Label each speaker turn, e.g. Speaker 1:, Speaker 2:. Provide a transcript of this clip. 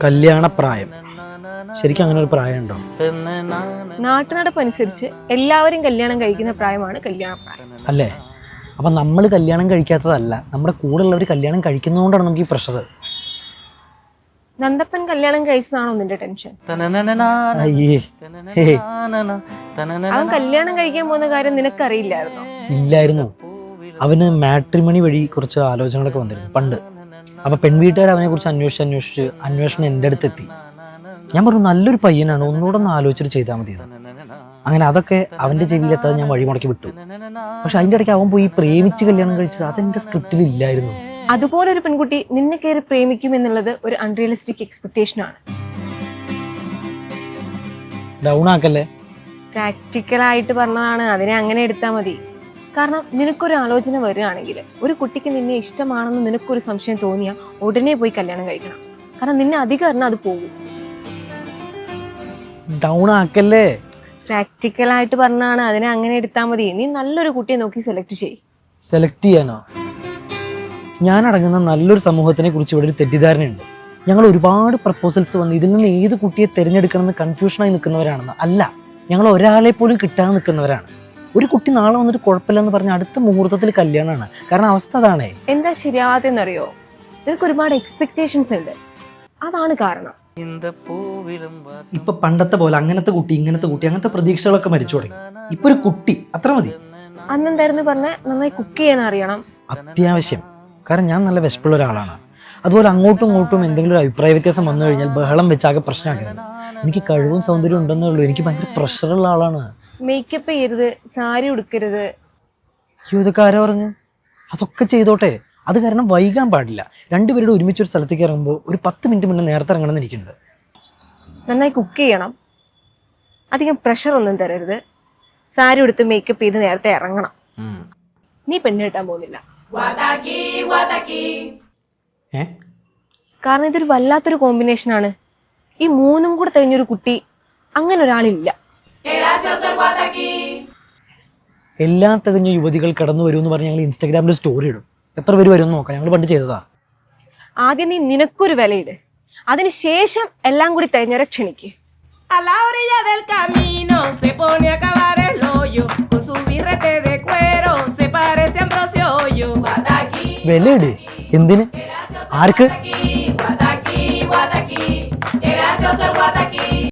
Speaker 1: കല്യാണപ്രായം. ശരിക്കും അങ്ങനെ ഒരു പ്രായം ഉണ്ടോ
Speaker 2: നാട്ടുനടപ്പനുസരിച്ച് നാന
Speaker 3: നാട്ടുനടപ്പ് അനുസരിച്ച് എല്ലാവരും കല്യാണം കഴിക്കുന്ന പ്രായമാണ് കല്യാണപ്രായം.
Speaker 1: അല്ലേ? അപ്പം നമ്മൾ കല്യാണം കഴിക്കാത്തതല്ല നമ്മുടെ കൂടെ ഉള്ളവർ കല്യാണം കഴിക്കുന്നതുകൊണ്ടാണ് നമുക്ക് ഈ പ്രഷർ
Speaker 3: നന്ദപ്പൻ കല്യാണം കഴിച്ചതാണോ നിന്റെ ടെൻഷൻ? അവൻ കല്യാണം കഴിക്കാൻ പോകുന്ന കാര്യം നിനക്കറിയില്ലായിരുന്നോ?
Speaker 1: ഇല്ലായിരുന്നു. അവന് മാട്രിമണി വഴി കുറച്ച് ആലോചനകളൊക്കെ വന്നിരുന്നു പണ്ട്. അപ്പോൾ പെൺവീട്ടുകാർ അവനെ കുറിച്ച് അന്വേഷിച്ച് അന്വേഷിച്ച് അന്വേഷണം എന്റെ അടുത്തെത്തി ഞാൻ പറഞ്ഞു നല്ലൊരു പയ്യനാണ് ഒന്നുകൂടെ ഒന്ന് ആലോചിച്ചിട്ട് ചെയ്താൽ മതി. അങ്ങനെ അതൊക്കെ അവന്റെ ചെവിയിലെത്താതെ ഞാൻ വഴിമുടക്കി വിട്ടു. പക്ഷെ അതിന്റെ ഇടയ്ക്ക് അവൻ പോയി പ്രേമിച്ച് കല്യാണം കഴിച്ചത് അതെന്റെ സ്ക്രിപ്റ്റിൽ ഇല്ലായിരുന്നു.
Speaker 3: അതുപോലെ ഒരു പെൺകുട്ടി നിന്നെ കയറി പ്രേമിക്കും എന്നുള്ളത് ഒരു അൺറിയലിസ്റ്റിക് എക്സ്പെക്ടേഷൻ ആണ്.
Speaker 1: ഡൗൺ ആക്കല്ലേ?
Speaker 3: പ്രാക്ടിക്കലായിട്ട് പറഞ്ഞതാണ് അതിനെ അങ്ങനെ എടുത്താൽ മതി. കാരണം നിനക്കൊരു ആലോചന വരികയാണെങ്കിൽ ഒരു കുട്ടിക്ക് നിന്നെ ഇഷ്ടമാണെന്ന് നിനക്കൊരു സംശയം തോന്നിയാൽ ഉടനെ പോയി കല്യാണം കഴിക്കണം. കാരണം നിന്നെ അധികം അറിഞ്ഞാൽ അത് പോകും.
Speaker 1: ഡൗൺ ആക്കല്ലേ?
Speaker 3: പ്രാക്ടിക്കൽ ആയിട്ട് പറഞ്ഞാണ് അതിനെ അങ്ങനെ എടുത്താൽ മതി. നീ നല്ലൊരു കുട്ടിയെ നോക്കി സെലക്ട് ചെയ്
Speaker 1: സെലക്ട് ചെയ്യാനോ? ഞാൻ അടങ്ങുന്ന നല്ലൊരു സമൂഹത്തിനെ കുറിച്ച് ഇവിടെ ഒരു തെറ്റിദ്ധാരണയുണ്ട്. ഞങ്ങൾ ഒരുപാട് പ്രപ്പോസൽസ് വന്ന് ഇതിൽ നിന്ന് ഏത് കുട്ടിയെ തിരഞ്ഞെടുക്കണമെന്ന് കൺഫ്യൂഷനായി നിൽക്കുന്നവരാണെന്ന് അല്ല ഞങ്ങൾ ഒരാളെ പോലും കിട്ടാതെ നിൽക്കുന്നവരാണ്. ഒരു കുട്ടി നാളെ വന്നിട്ട് കുഴപ്പമില്ലെന്ന് പറഞ്ഞ അടുത്ത മുഹൂർത്തത്തിൽ കല്യാണമാണ് കാരണം അവസ്ഥ അതാണേ.
Speaker 3: എന്താ ശരിയാവാത്തെന്നറിയോ നിനക്ക് ഒരുപാട് എക്സ്പെക്ടേഷൻസ് ഉണ്ട്. അതാണ് കാരണം.
Speaker 1: ഇപ്പൊ പണ്ടത്തെ പോലെ അങ്ങനത്തെ കുട്ടി ഇങ്ങനത്തെ കുട്ടി അങ്ങനത്തെ പ്രതീക്ഷകളൊക്കെ മരിച്ചു തുടങ്ങി. ഇപ്പൊ ഒരു കുട്ടി അത്ര മതി.
Speaker 3: അന്നെന്തായിരുന്നു പറഞ്ഞ? നന്നായി കുക്ക് ചെയ്യാൻ അറിയണം.
Speaker 1: അത്യാവശ്യം. കാരണം ഞാൻ നല്ല വിശപ്പുള്ള ഒരാളാണ്. അതുപോലെ അങ്ങോട്ടും ഇങ്ങോട്ടും എന്തെങ്കിലും ഒരു അഭിപ്രായ വ്യത്യാസം വന്നു കഴിഞ്ഞാൽ ബഹളം വെച്ചാകെ പ്രശ്നമാക്കരുത്. എനിക്ക് കഴിവും സൗന്ദര്യവും ഉണ്ടെന്നേ ഉള്ളൂ. എനിക്ക് ഭയങ്കര പ്രഷറുള്ള ആളാണ്.
Speaker 3: മേക്കപ്പ് ചെയ്യരുത് സാരി ഉടുക്കരുത്.
Speaker 1: അയ്യോ ഇതൊക്കെ ആരാ പറഞ്ഞു? അതൊക്കെ ചെയ്തോട്ടെ. അത് കാരണം വൈകാൻ പാടില്ല. രണ്ടുപേരുടെ ഒരുമിച്ച് ഒരു സ്ഥലത്തേക്ക് ഇറങ്ങുമ്പോൾ ഒരു പത്ത് മിനിറ്റ് മുന്നേ നേരത്തെ ഇറങ്ങണം എന്ന് എനിക്കുണ്ട്
Speaker 3: നന്നായി കുക്ക് ചെയ്യണം. അധികം പ്രഷർ ഒന്നും തരരുത്. സാരി ഉടുത്ത് മേക്കപ്പ് ചെയ്ത് നേരത്തെ ഇറങ്ങണം. നീ പെണ്ണ് കിട്ടാൻ പോകുന്നില്ല.
Speaker 1: ഏ?
Speaker 3: കാരണം ഇതൊരു വല്ലാത്തൊരു കോമ്പിനേഷൻ ആണ്. ഈ മൂന്നും കൂടെ തികഞ്ഞൊരു കുട്ടി അങ്ങനെ ഒരാളില്ല.
Speaker 1: എല്ലാ തികഞ്ഞ യുവതികൾ കടന്നു വരും എന്ന് പറഞ്ഞ് ഞങ്ങൾ ഇൻസ്റ്റാഗ്രാമിൽ സ്റ്റോറി ഇടും. എത്ര പേര് വരും നോക്കാം. ഞങ്ങൾ പണ്ട് ചെയ്തതാ.
Speaker 3: ആദ്യം നീ നിനക്കൊരു വിലയിട്. അതിനുശേഷം എല്ലാം കൂടി തികഞ്ഞവരെ ക്ഷണിക്ക്.
Speaker 4: A la orilla del camino se pone a cavar el hoyo. Con su birrete de cuero se parece a Ambrosio Hoyo.
Speaker 1: വിലയിട്. എന്തിന്? ആർക്ക്?